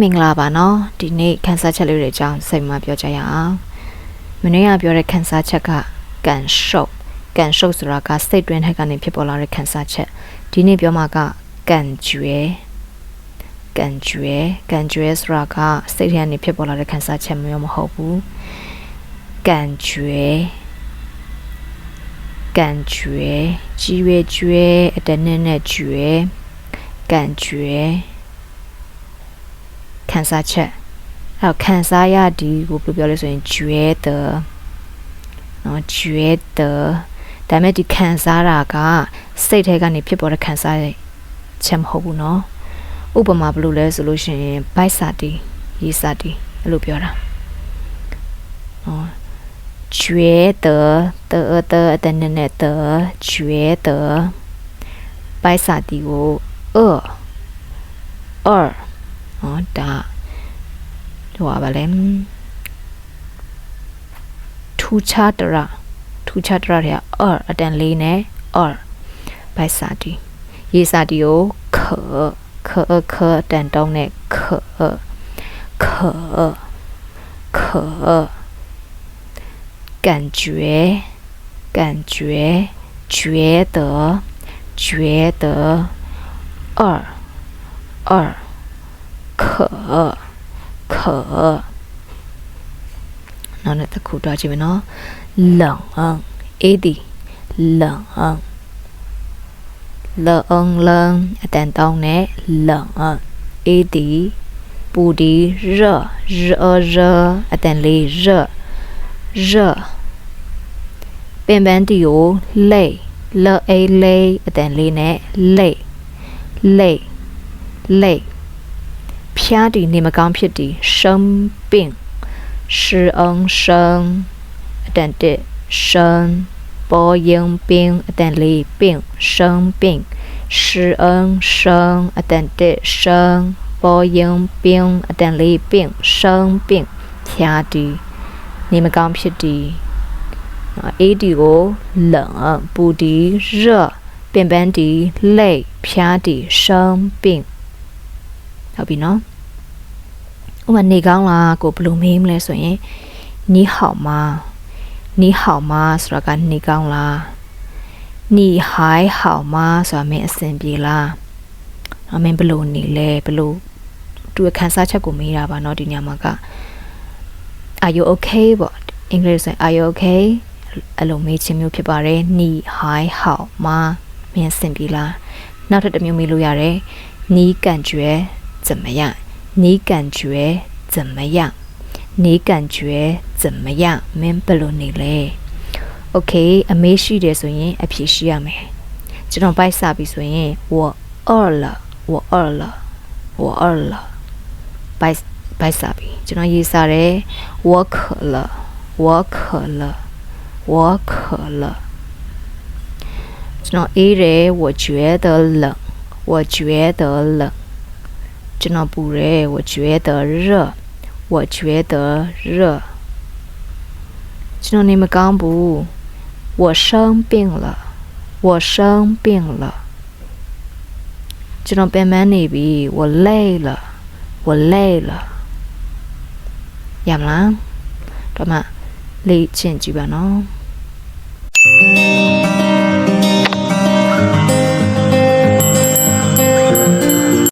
မင်္ဂလာပါနော်ဒီနေ့ခန်းစားချက်လေးတွေအကြောင်းစိတ်မှပြောကြရအောင်မနေ့ကပြောတဲ့ခန်းစားချက်ကကန်ရှုပ်ကန်ရှုပ်ဆိုတာကစိတ်တွင်းထက်ကနေဖြစ်ပေါ်လာတဲ့ခန်းစားချက်ဒီနေ့ပြောမှာကကန်ကျွဲကန်ကျွဲကန်ကျွဲဆိုတာကစိတ်ထဲကနေဖြစ်ပေါ်လာတဲ့ခန်းစားချက်မျိုးမဟုတ်ဘူးကန်ကျွဲကန်ကျွဲကြီးရွယ်ကျွဲအတနဲ့နဲ့ကျွဲကန်ကျွဲ ခံစားချက်အဲ့တော့ခံစားရဒီကိုဘယ်လိုပြောလဲဆိုရင်ကျွဲ的နော်ကျွဲ的ဒါပေမဲ့ဒီခံစားတာကစိတ်ထဲကနေဖြစ်ပေါ်တဲ့ခံစားချက်မဟုတ်ဘူးနော်ဥပမာဘယ်လိုလဲဆိုလို့ရှိရင်ဘိုက်စာတီရီစာတီအဲ့လိုပြောတာနော်ကျွဲ的的的的နဲ့နဲ့的ကျွဲ的ဘိုက်စာတီကို呃二 哦，哒，哆哇，把嘞们 two chadra，two chadra 二啊，这里呢，二，by sadri。yes adriou，可可可等等呢，可可可，感觉感觉觉得觉得二二。 ခနောက်နဲ့တစ်ခုတွားကြည့်မယ်နော်လောင်အောင်အေးဒီလောင်အောင်လောင်အောင်လောင်အတန်တောင်းနဲ့လောင်အောင်အေးဒီပူဒီရရရအတန်လေးရရပင်ပန်းတီကိုလိတ်လအေးလေးအတန်လေးနဲ့လိတ်လိတ်လိတ် 撇的，你们刚撇的，生病，shēng 生，等的生，bāng yīng 病，等里病，生病，shēng 生，等的生，bāng yīng 病，等里病，生病，撇的，你们讲撇的，啊，一点冷不的热，变变的累，撇的生病。 ဟုတ်ပြီနော်ဥပမာနေကောင်းလားကိုဘယ်လိုမေးမလဲဆိုရင်နီဟောက်မာနီဟောက်မာဆိုတာကနေကောင်းလားနီဟိုင်ဟောက်မာဆိုတာမင်းအဆင်ပြေလားအမင်းဘယ်လိုနေလဲဘယ်လိုသူ့ခံစားချက်ကိုမေးတာပါเนาะဒီညမှာက Are you okay ပေါ့အင်္ဂလိပ်ဆိုရင် Are you okay အဲ့လိုမေးခြင်းမျိုးဖြစ်ပါတယ်နီဟိုင်ဟောက်မာမင်းအဆင်ပြေလားနောက်ထပ်တစ်မျိုးမေးလို့ရတယ်နီးကန့်ကျွဲ 怎么样？你感觉怎么样？你感觉怎么样？မင်းဘယ်လိုနေလဲ Okay အမေးရှိတယ်ဆိုရင်အဖြေရှိရမယ်ကျွန်တော်ပိုက်စားပြီဆိုရင်我饿了我饿了我饿了ပိုက်ပိုက်စားပြီကျွန်တော်ရေးစားတယ်我渴了我渴了我渴了ကျွန်တော်အေးတယ်我觉得冷我觉得冷 ကျွန်တော်ပူတယ်我觉得热我觉得热ကျွန်တော်နေမကောင်းဘူး我生病了我生病了ကျွန်တော်ပင်ပန်းနေပြီ我累了我累了ရမလားတော့မှလေ့ကျင့်ကြည့်ပါနော်